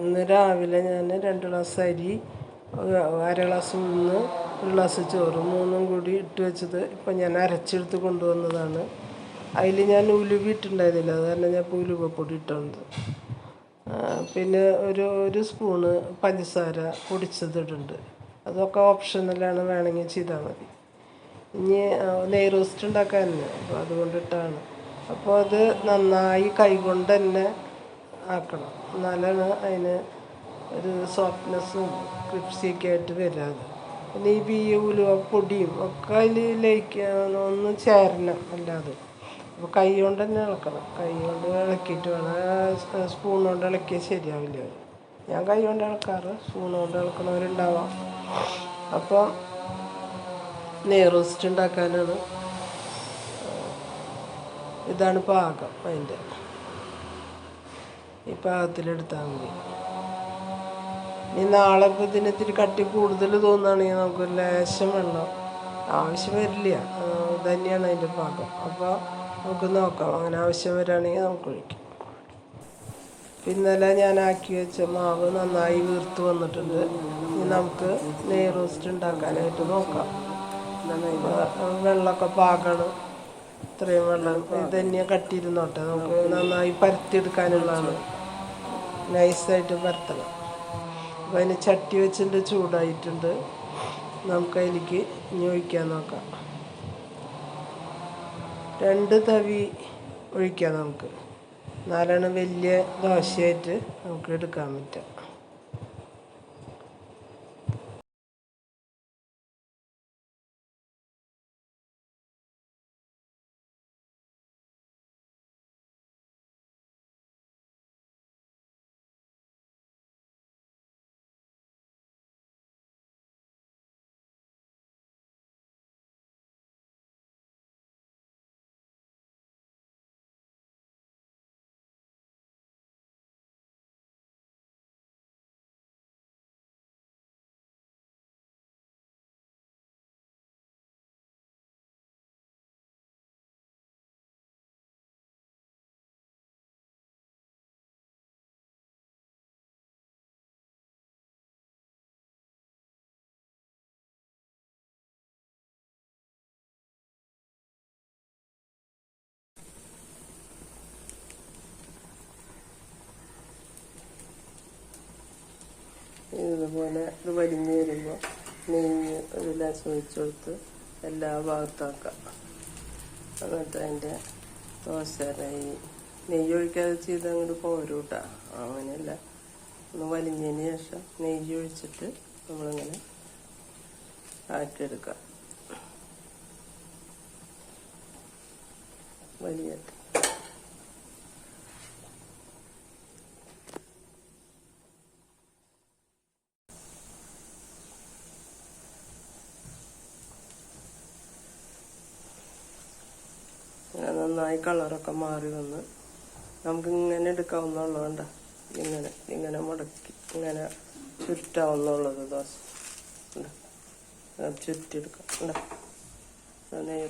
ഇന്ന് രാവിലെ ഞാൻ രണ്ട് ഗ്ലാസ് അരി അര ഗ്ലാസ് ഉഴുന്ന് ഒരു ഗ്ലാസ് ചോറ് മൂന്നും കൂടി ഇട്ട് വെച്ചത് ഇപ്പം ഞാൻ അരച്ചെടുത്ത് കൊണ്ടുവന്നതാണ്. അതിൽ ഞാൻ ഉലുവ ഇട്ടുണ്ടായിരുന്നില്ല അത് ഞാൻ ഇപ്പോൾ ഉലുവപ്പൊടി ഇട്ടുണ്ട് പിന്നെ ഒരു ഒരു സ്പൂണ് പഞ്ചസാര പൊടിച്ചതിട്ടുണ്ട് അതൊക്കെ ഓപ്ഷണലാണ് വേണമെങ്കിൽ ചെയ്താൽ മതി. ഇനി നെയ് റോസ്റ്റ് ഉണ്ടാക്കാൻ അപ്പോൾ അതുകൊണ്ടിട്ടാണ് അപ്പോൾ അത് നന്നായി കൈകൊണ്ട് തന്നെ ആക്കണം. എന്നാലാണ് അതിന് ഒരു സോഫ്റ്റ്നെസ്സും ക്രിപ്സിയൊക്കെ ആയിട്ട് വരാതെ. പിന്നെ ഈ ബീ ഉലുവ പൊടിയും ഒക്കെ അതിൽ ലയിക്കാനൊന്ന് ചേരണം അല്ലാതെ. അപ്പോൾ കൈ കൊണ്ട് തന്നെ ഇളക്കണം. കൈ കൊണ്ട് ഇളക്കിയിട്ട് വേണം. സ്പൂൺ കൊണ്ട് ഇളക്കിയാൽ ശരിയാവില്ല. ഞാൻ കൈ കൊണ്ട് ഇളക്കാറ്. സ്പൂൺ കൊണ്ട് ഇളക്കണവരുണ്ടാവാം അപ്പോൾ നെയ് റോസ്റ്റ് ഉണ്ടാക്കാനാണ്. ഇതാണ് പാകം അതിന്റെ ഈ പാകത്തിലെടുത്താൽ മതി. ഇനി നാളെ ഇപ്പം ഇതിന് ഇത്തിരി കട്ടി കൂടുതൽ തോന്നുകയാണെങ്കിൽ നമുക്ക് ലേശം വെള്ളം ആവശ്യം വരില്ല. തന്നെയാണ് അതിന്റെ പാകം അപ്പോൾ നമുക്ക് നോക്കാം. അങ്ങനെ ആവശ്യം വരികയാണെങ്കിൽ നമുക്ക് ഒഴിക്കാം. ഇന്നലെ ഞാൻ ആക്കി വെച്ച മാവ് നന്നായി വീർത്ത് വന്നിട്ടുണ്ട്. ഇനി നമുക്ക് നെയ് റോസ്റ്റ് ഉണ്ടാക്കാനായിട്ട് നോക്കാം. വെള്ളമൊക്കെ പാകണം. ഇത്രയും വെള്ളം ഇത് തന്നെ കട്ടിയിരുന്നോട്ടെ. നമുക്ക് നന്നായി പരത്തിയെടുക്കാനുള്ളതാണ്. നൈസായിട്ട് പരത്തണം അപ്പോൾ അതിന് ചട്ടി വെച്ചിട്ട് ചൂടായിട്ടുണ്ട്. നമുക്ക് അതിലേക്ക് ഒഴിക്കാൻ നോക്കാം. രണ്ട് തവി ഒഴിക്കാം നമുക്ക്. നാലാണ് വലിയ ദോശയായിട്ട് നമുക്ക് എടുക്കാൻ പറ്റുക ഇതുപോലെ ഇത് വലിഞ്ഞ് വരുമ്പോൾ നെയ്യ് ഒരു ചോദിച്ചെടുത്ത് എല്ലാ ഭാഗത്താക്കാം എന്നിട്ട് അതിന്റെ ദോശരായി നെയ്യ്. ഒഴിക്കാതെ ചെയ്ത് അങ്ങോട്ട് പോരൂട്ടാ. അങ്ങനെയല്ല. ഒന്ന് വലിഞ്ഞതിന് ശേഷം നെയ്യ് ഒഴിച്ചിട്ട് നമ്മളിങ്ങനെ ആക്കിയെടുക്കാം. വലിയിട്ട് നന്നായി കളറൊക്കെ മാറി വന്ന് നമുക്ക് ഇങ്ങനെ എടുക്കാവുന്നുള്ളൂ വേണ്ട ഇങ്ങനെ ഇങ്ങനെ മുടക്കി ഇങ്ങനെ ചുറ്റാവുന്നുള്ളത് ദോശ ചുറ്റിയെടുക്കാം. ഉണ്ട് നെയ്